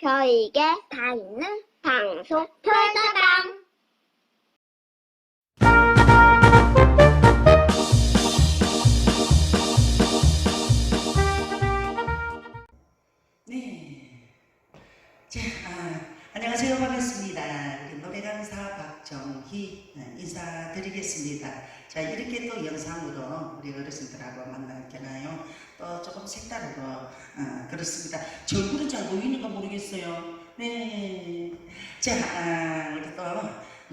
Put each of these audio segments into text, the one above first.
별에게 다 있는 방송 별다방 네. 자, 아, 안녕하세요. 반갑습니다. 우리 노래 강사 박정희 네, 인사드리겠습니다. 자, 이렇게 또 영상으로 우리 어르신들하고 만나잖아요. 또 조금 색다르고 어, 그렇습니다. 제 얼굴은 잘 보이는가 모르겠어요. 네. 자, 아, 우리 또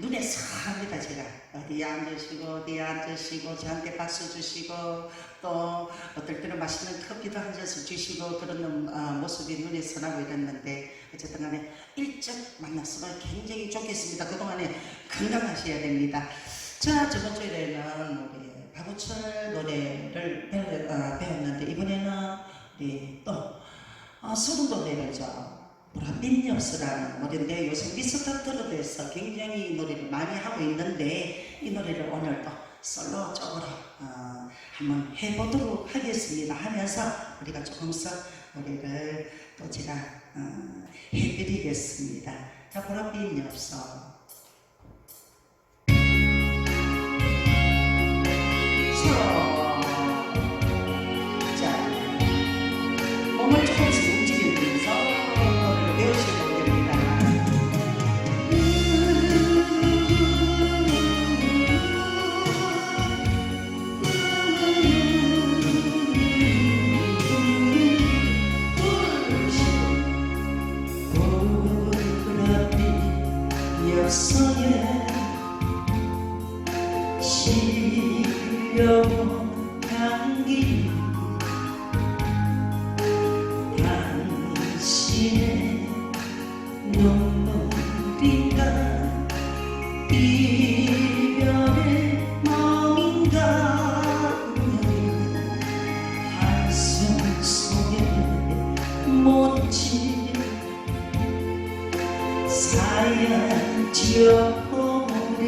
눈에 삽니다 제가 어디에 앉으시고 어디에 앉으시고 저한테 박수 주시고 또 어떨 때는 맛있는 커피도 한 잔씩 주시고 그런 어, 모습이 눈에 선하고 이랬는데 어쨌든 간에 일찍 만났으면 굉장히 좋겠습니다. 그동안에 건강하셔야 됩니다. 자, 저번 주에는 우리 박우철 노래를 배우, 어, 배웠는데 이번에는 또 어, 노래죠. 보랏빛 녀수라는 노래인데 요새 미스터 트롯에서 굉장히 이 노래를 많이 하고 있는데 이 노래를 오늘 또 솔로 쪽으로 어, 한번 해보도록 하겠습니다 하면서 우리가 조금씩 노래를 또 제가 어, 해드리겠습니다 자 녀수 자, 묻힌 사연 지어보려도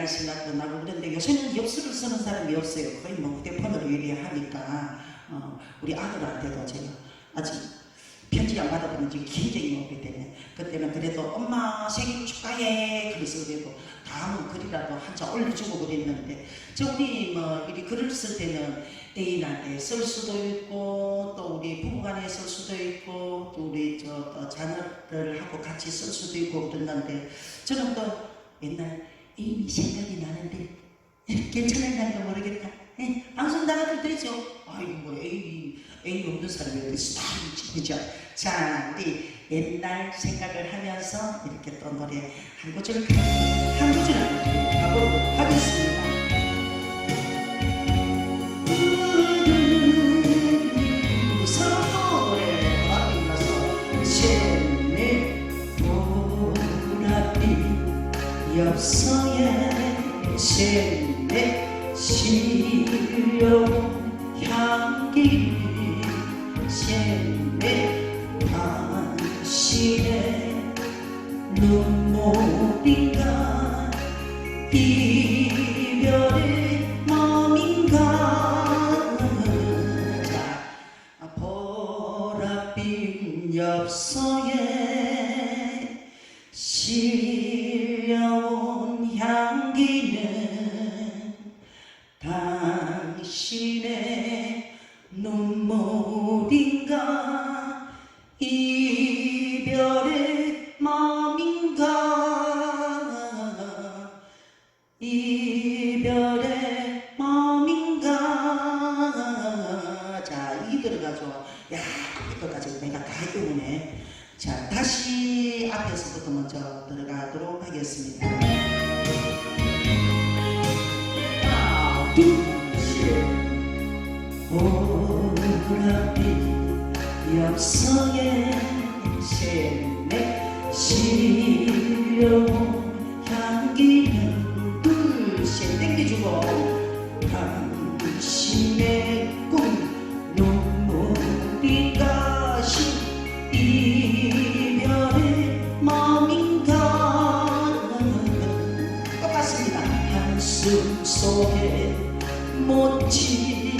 옛날 생각도 나고 그런데 요새는 엽서를 쓰는 사람이 없어요. 거의 뭐 휴대폰으로 얘기하니까 어, 우리 아들한테도 제가 아직 편지 안 받아보는 지 굉장히 오래되네. 그때는 그래도 엄마 생일 축하해. 그래서 그래도 다음은 글이라도 한장 올려주고 그랬는데 저 우리 뭐 이리 글을 쓸 때는 애인한테 쓸 수도 있고 또 우리 부부간에 쓸 수도 있고 또 우리 저 또 자녀들하고 같이 쓸 수도 있고 그랬는데 저는 또 옛날 애인이 생각이 나는데 괜찮을까 모르겠다. 예, 방송 나가도 되죠. 아이고 뭐 애인이 애인 없는 사람이 어디 있어? 그죠? 자 우리 옛날 생각을 하면서 이렇게 또 노래 한 구절 한 구절 가보도록 하겠습니다. 쟤네 실려 향기 쟤네 당신의 눈물인가 이 이별의 마음인가? 자 이 들어가죠 야 이거까지 내가 다 해오네 자 다시 앞에서부터 먼저 들어가도록 하겠습니다 한숨 속에 못진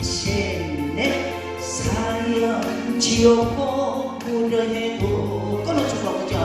셋넷 사연 지었고 무려해도 끊어주고 보죠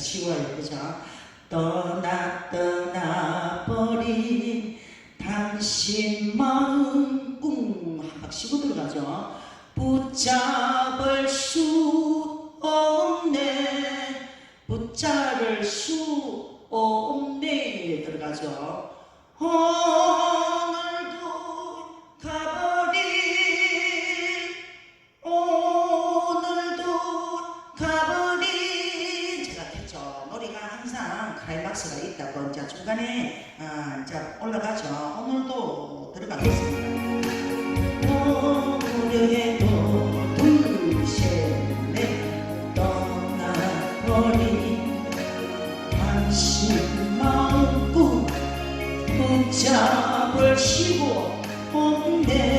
10월 그죠? 떠나 떠나버린 당신 마음 꿍 한박 쉬고 들어가죠. 붙잡을 수 없네 붙잡을 수 없네 들어가죠. 어 중간에 아, 이제 올라가죠. 오늘도 들어가겠습니다. 붙잡을 시고 없네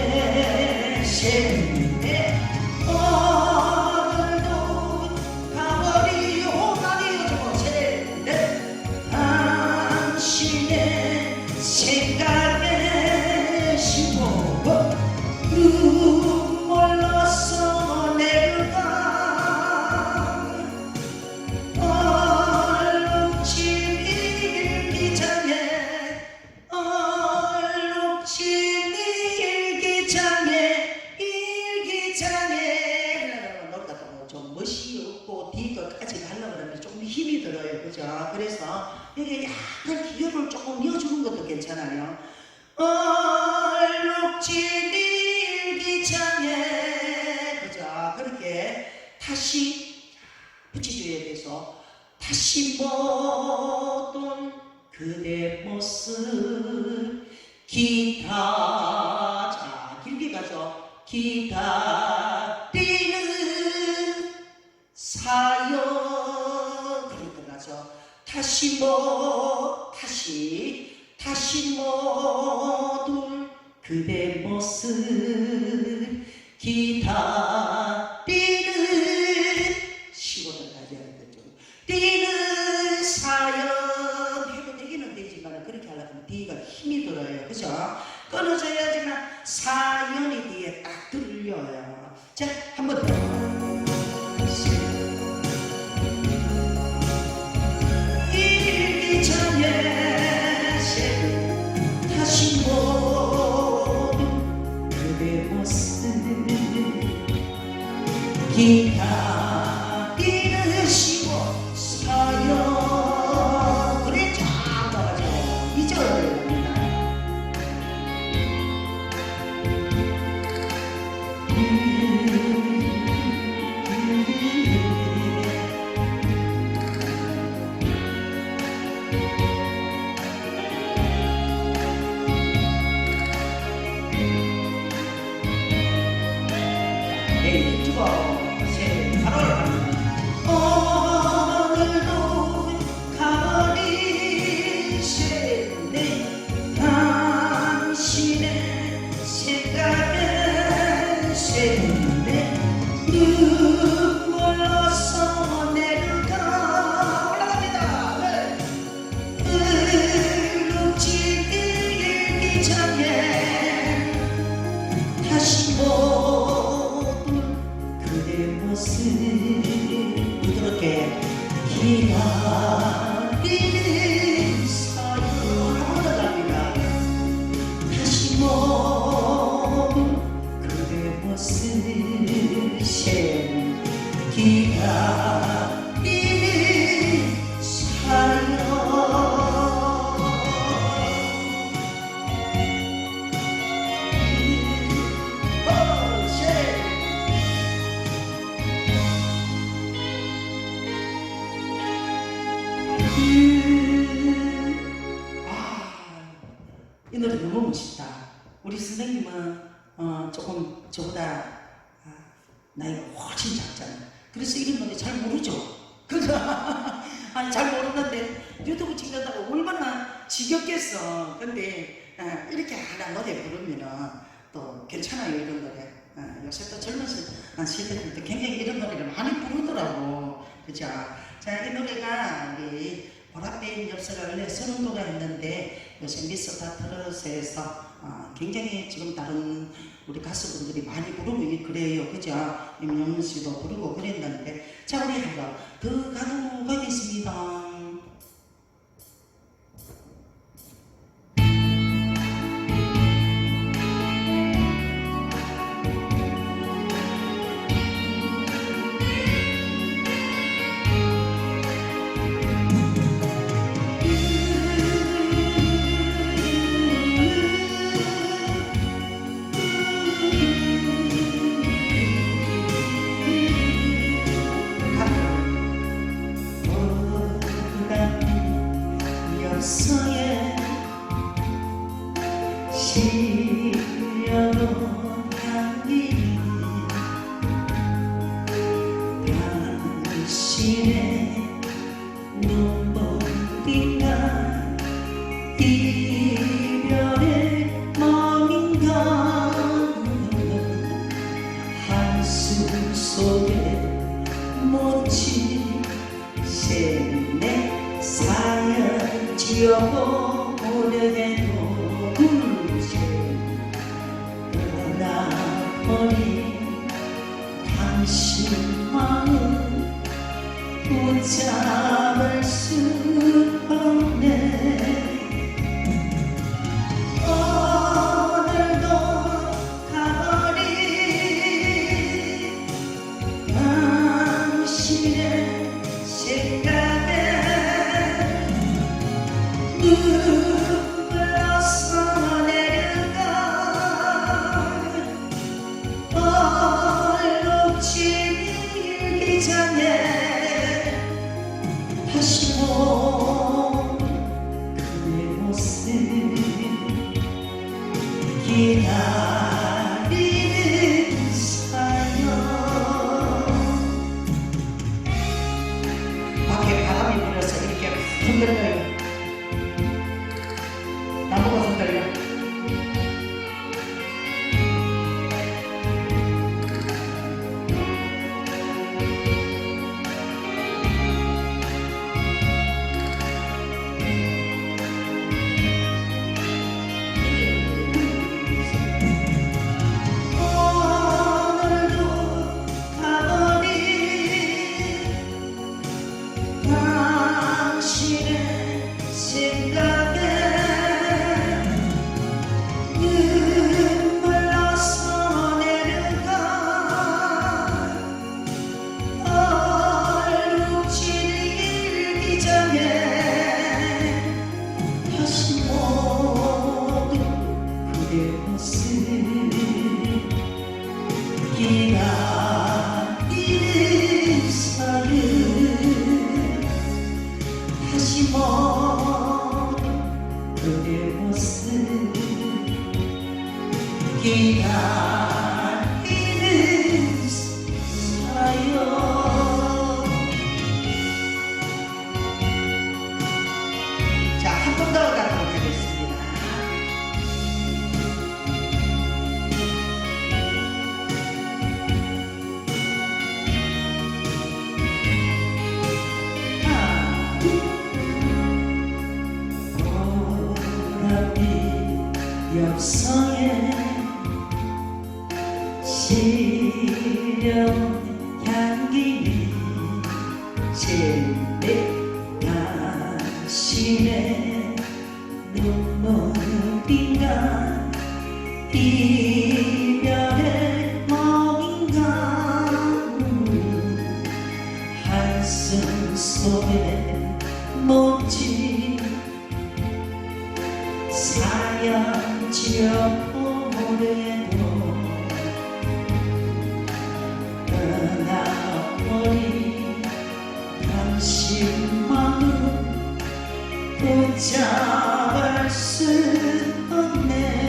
들어요. 그죠? 그래서 여기 약간 기교를 조금 이어주는 것도 괜찮아요. 얼룩진 일기장에. 그죠? 그렇게 다시 붙여줘야 돼서 다시 못온 그대 모습 기다 자. 길게 가죠. 기다리는 사연 다시 못 다시 다시 못올 그대 모습 기다리는 시골을 가져야 되겠죠 뛰는 기다 아니 잘 모르는데 유튜브 찍는다고 얼마나 지겹겠어. 근데 아, 이렇게 하나 노래 부르면은 또 괜찮아요 이런 노래. 아, 요새 또 젊은 세대들도 굉장히 이런 노래를 많이 부르더라고. 그죠? 자, 이 노래가 우리 보랏빛 엽서가 원래 선운도가 있는데 요새 미스터 트롯에서 어, 굉장히 지금 다른 우리 가수분들이 많이 부르고 이- 그래요. 그죠? 임영웅 씨도 부르고 그랬는데 자, 우리 한번 더 가도록 하겠습니다. 지어보 오래된 简单 가슴 속에 몸지 사연 지어 오래도 떠나버린 당신 마음 붙잡을 수 없네.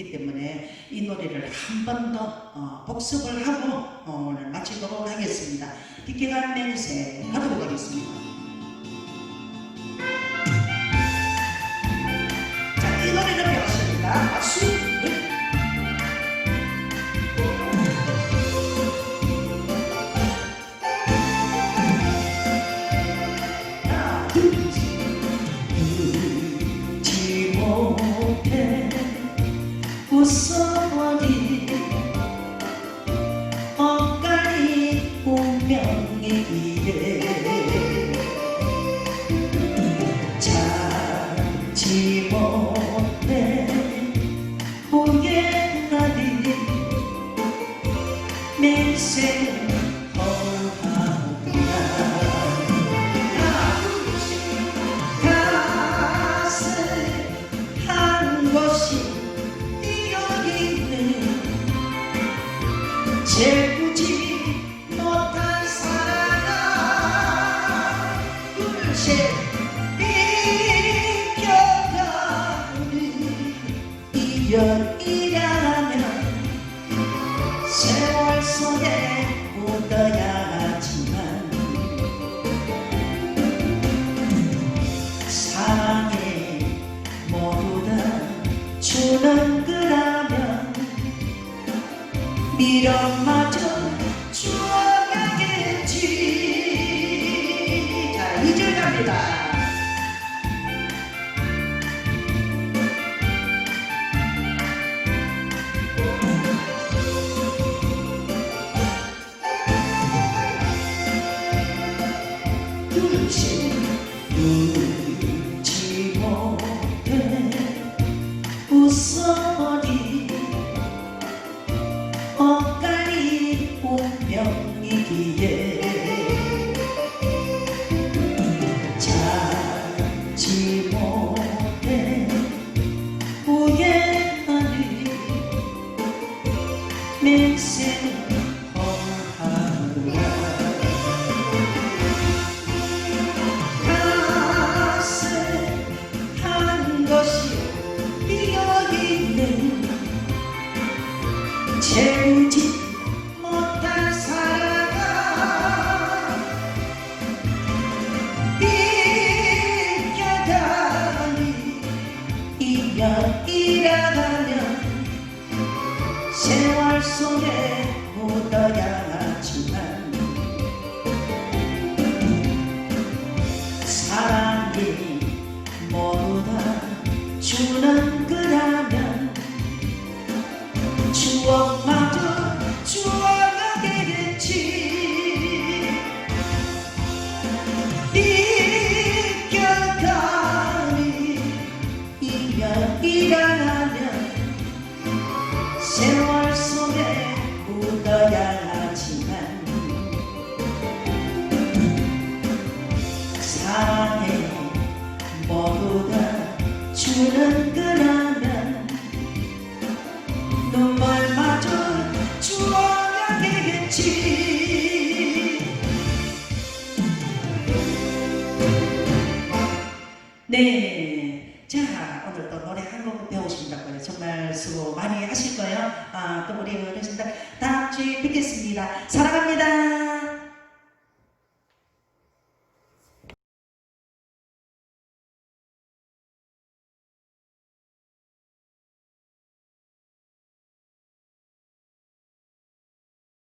있기 때문에 이 노래를 한 번더 어, 복습을 하고 어, 오늘 마치도록 하겠습니다. 기계관 매니세 가도록 하겠습니다. mudaria 같지만 사랑해 뭐보다 주는 그라면 눈물마저 주어야 되겠지 네.